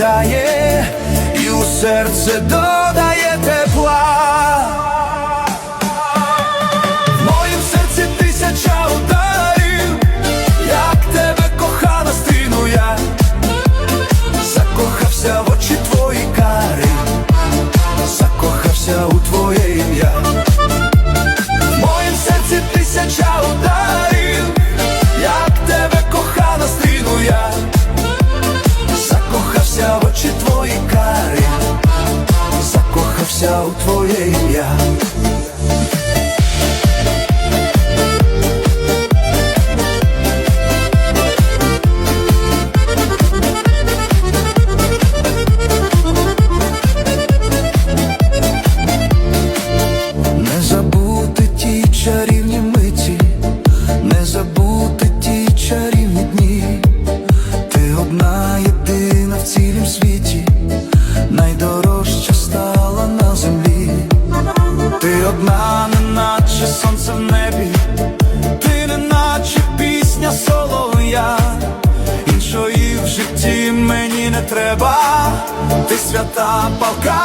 повертає і у серце додає. napisał twoje Ти одна, неначе сонце в небі, ти неначе пісня солов'я, іншої в житті мені не треба, ти свята палка.